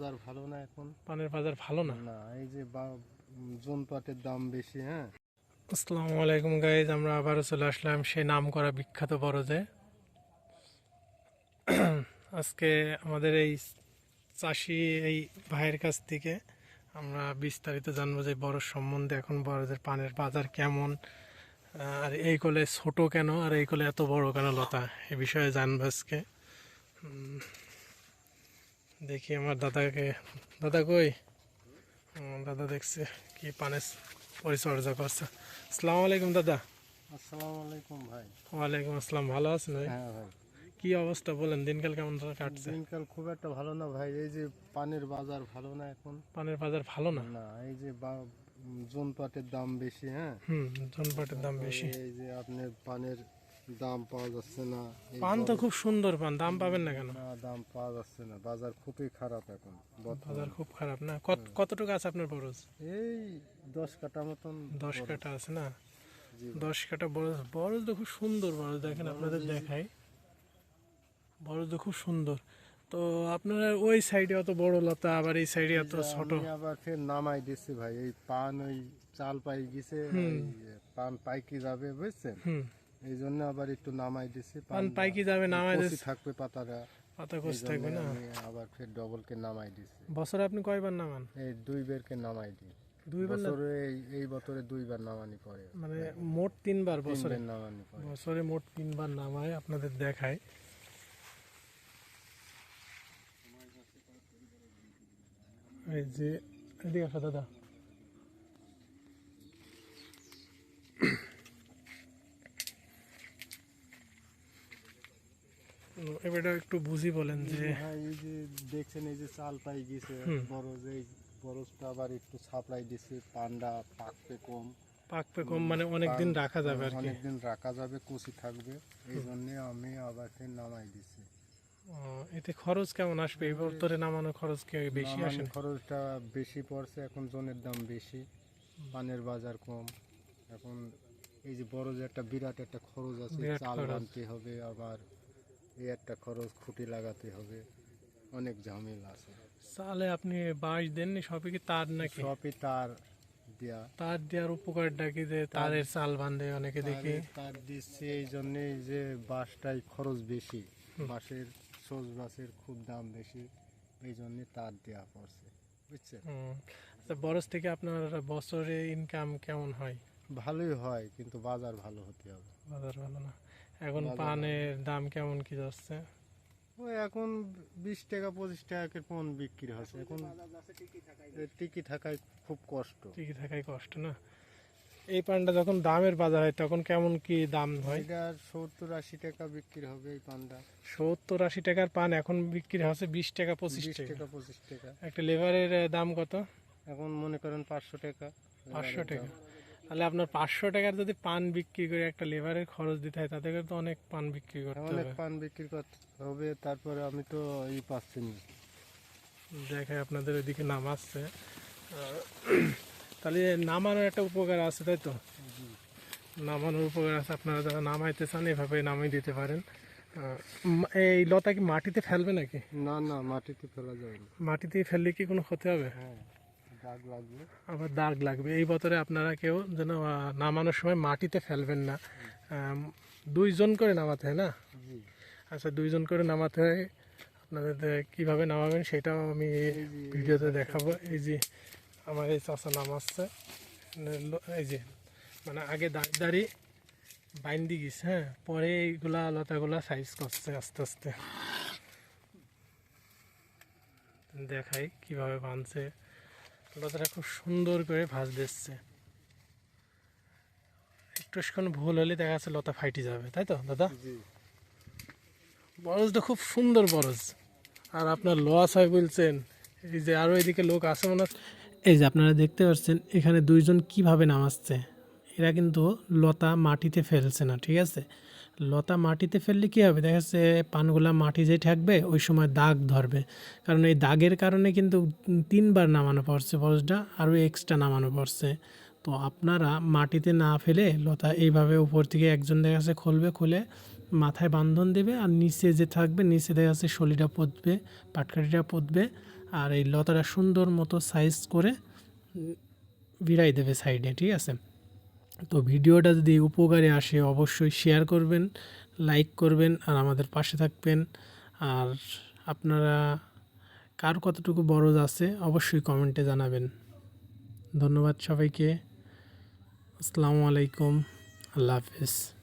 বাজার ভালো না এখন? পানের বাজার ভালো না? না এই যে জোন পাটের দাম বেশি হ্যাঁ? আসসালামু আলাইকুম গাইজ আমরা আবারও চলে আসলাম সেই নাম করা বিখ্যাত বড়জে। আজকে আমাদের এই চাষি এই ভাইয়ের কাছ থেকে আমরা বিস্তারিত জানব যে বড় সম্বন্ধে এখন বড়দের পানের বাজার কেমন আর এই কলে ছোট কেন আর এই কোলে এত বড় কেন লতা এ বিষয়ে জানব আজকে। দেখি আমার দাদাকে দাদা কই? দাদা দেখছে কি পানের পরিচর্যা করছে। আসসালামু আলাইকুম দাদা। আসসালামু আলাইকুম ভাই। ওয়ালাইকুম আসসালাম ভালো আছেন ভাই? হ্যাঁ ভাই। কি অবস্থা বলেন দিনকাল কেমন কাটছে? দিনকাল খুব একটা ভালো না ভাই এই যে পানের বাজার ভালো না এখন? পানের বাজার ভালো না? না এই যে জোন পাটের দাম বেশি হ্যাঁ? হুম জনপাটের দাম বেশি। এই যে আপনার পানের দাম পাওয়া যাচ্ছে না পান তো খুব সুন্দর পান দাম পাবেন না কেন? না দাম পাওয়া যাচ্ছে না বাজার খুবই খারাপ এখন। বাজার খুব খারাপ না? কত কতটুকু আছে আপনার বরজ? এই দশ কাটা মতন দশ। কাটা আছে না? দশ কাটা বরজ বরজ তো খুব সুন্দর বরজ দেখেন আপনাদের দেখাই। বরজ তো খুব সুন্দর। তো আপনারা ওই সাইডে অত বড় লতা আবার এই সাইডে এত ছোট। আবার ফের নামাই দিচ্ছি ভাই এই পান ওই চাল পাই গেছে পান পাইকি যাবে বুঝছেন? এই জন্য আবার একটু নামাই দিচ্ছি পান পাইকি যাবে নামাই দিস- থাকবে পাতাটা। পাতা কোষ থাকবে না? আবার ফের ডবলকে নামাই দিচ্ছি বছরে আপনি কয়বার নামান? এই দুই বেরকে নামাই দিই। না? বছরে এই- এই বছরে দুইবার নামানি পড়ে। মানে মোট তিনবার বছরে? নামানি পড়ে। বছরে মোট তিনবার নামায় আপনাদের দেখায়। এই যে এদিকে দাদা। একটু বুঝি বলেন যে হ্যাঁ এই যে দেখছেন এই যে চাল পাই গেছে। বড় যে বরজটা আবার একটু সাপ্লাই দিছে পান্ডা পাকতে কম। কম মানে অনেক দিন রাখা যাবে আর কি। রাখা যাবে কচি থাকবে। এই জন্য আমি আবার ফের নামাই দিছি। এতে খরচ কেমন আসবে? এই বছরে নামানো খরচ কি বেশি আসে? খরচটা বেশি পড়ছে এখন জনের দাম বেশি পানের বাজার কম। এখন এই যে বড় যে একটা বিরাট একটা খরচ আছে চাল আনতে হবে আবার এই একটা খরচ খুঁটি লাগাতে হবে। অনেক ঝামেলা আছে। চালে আপনি বাঁশ দেননি? সবই কি তার নাকি? সবই তার দেয়া। তার দেওয়ার উপকারটা কি যে তারের চাল বাঁধে অনেকে দেখি? তার দিচ্ছে এই জন্যে যে বাঁশটাই খরচ বেশি। বাঁশের সোজ বাঁশের খুব দাম বেশি। এই জন্যে তার দেওয়া পড়ছে বুঝছেন। আচ্ছা বরস থেকে আপনার বছরে ইনকাম কেমন হয়? ভালোই হয় কিন্তু বাজার ভালো হতে হবে। বাজার ভালো না। এখন পানের দাম কেমন কি যাচ্ছে? ওই এখন বিশ টাকা পঁচিশ টাকা পণ বিক্রি হচ্ছে। এখন টিকি থাকায় খুব কষ্ট। টিকি থাকায় কষ্ট না? এই পানটা যখন দামের বাজার হয় তখন কেমন কি দাম হয়? এটা সত্তর আশি টাকা বিক্রি হবে এই পানটা। সত্তর আশি টাকার পান এখন বিক্রি হচ্ছে বিশ টাকা পঁচিশ টাকা। টাকা পঁচিশ টাকা। একটা লেবারের দাম কত? এখন মনে করেন পাঁচশো টাকা। পাঁচশো টাকা। তাহলে আপনার পাঁচশো টাকার যদি পান বিক্রি করে একটা লেবারের খরচ দিতে হয় তাতে তো অনেক পান বিক্রি করতে অনেক পান বিক্রি করতে হবে তারপরে আমি তো ই পাচ্ছি না। দেখায় আপনাদের ওইদিকে নামাচ্ছে। তাহলে নামানোর একটা উপকার আছে তাই তো? নামানোর উপকার আছে আপনারা যারা নামাইতে চান এভাবে নামাই দিতে পারেন। এই লতা কি মাটিতে ফেলবে নাকি? না না মাটিতে ফেলা যাবে না। মাটিতে ফেললে কি কোনো ক্ষতি হবে? হ্যাঁ। দাগ লাগবে। আবার দাগ লাগবে। এই বছরে আপনারা কেউ যেন নামানোর সময় মাটিতে ফেলবেন না। দুইজন করে নামাতে হয় না? আচ্ছা দুইজন করে নামাতে হয়। আপনাদের কীভাবে নামাবেন সেটাও আমি ভিডিওতে দেখাবো। এই যে আমার এই চাষা নামাচ্ছে। এই যে মানে আগে দাঁড়ি দাঁড়ি বাইন্দি গেছে হ্যাঁ? পরে এইগুলা লতাগুলা সাইজ করছে আস্তে আস্তে। দেখাই কীভাবে বাঁধছে লতাটা খুব সুন্দর করে ভাঁজ দিচ্ছে। একটু ভুল হলে দেখা যাচ্ছে লতা ফাইটে যাবে তাই তো দাদা? বরজটা খুব সুন্দর বরজ। আর আপনার লস হয় বলছেন এই যে আরও এদিকে লোক আছে মনে হচ্ছে। এই যে আপনারা দেখতে পাচ্ছেন এখানে দুইজন কীভাবে নামাচ্ছে? এরা কিন্তু লতা মাটিতে ফেলছে না ঠিক আছে? লতা মাটিতে ফেললে কী হবে? দেখা যাচ্ছে পানগুলা মাটি যে থাকবে ওই সময় দাগ ধরবে। কারণ এই দাগের কারণে কিন্তু তিনবার নামানো পড়ছে বরজটা আরও এক্সট্রা নামানো পড়ছে। তো আপনারা মাটিতে না ফেলে লতা এইভাবে উপর থেকে একজন দেখা যাচ্ছে খুলবে, খুলে মাথায় বান্ধন দেবে আর নিচে যে থাকবে, নিচে দেখা যাচ্ছে শলিটা পতবে, পাটকাঠিটা পতবে আর এই লতাটা সুন্দর মতো সাইজ করে ভিড়াই দেবে সাইডে ঠিক আছে? তো ভিডিওটা যদি উপকারে আসে, অবশ্যই শেয়ার করবেন লাইক করবেন, আর আমাদের পাশে থাকবেন। আর আপনারা কার কতটুকু বরজ আছে, অবশ্যই কমেন্টে জানাবেন। ধন্যবাদ সবাইকে। আসসালামু আলাইকুম। আল্লাহ হাফিজ।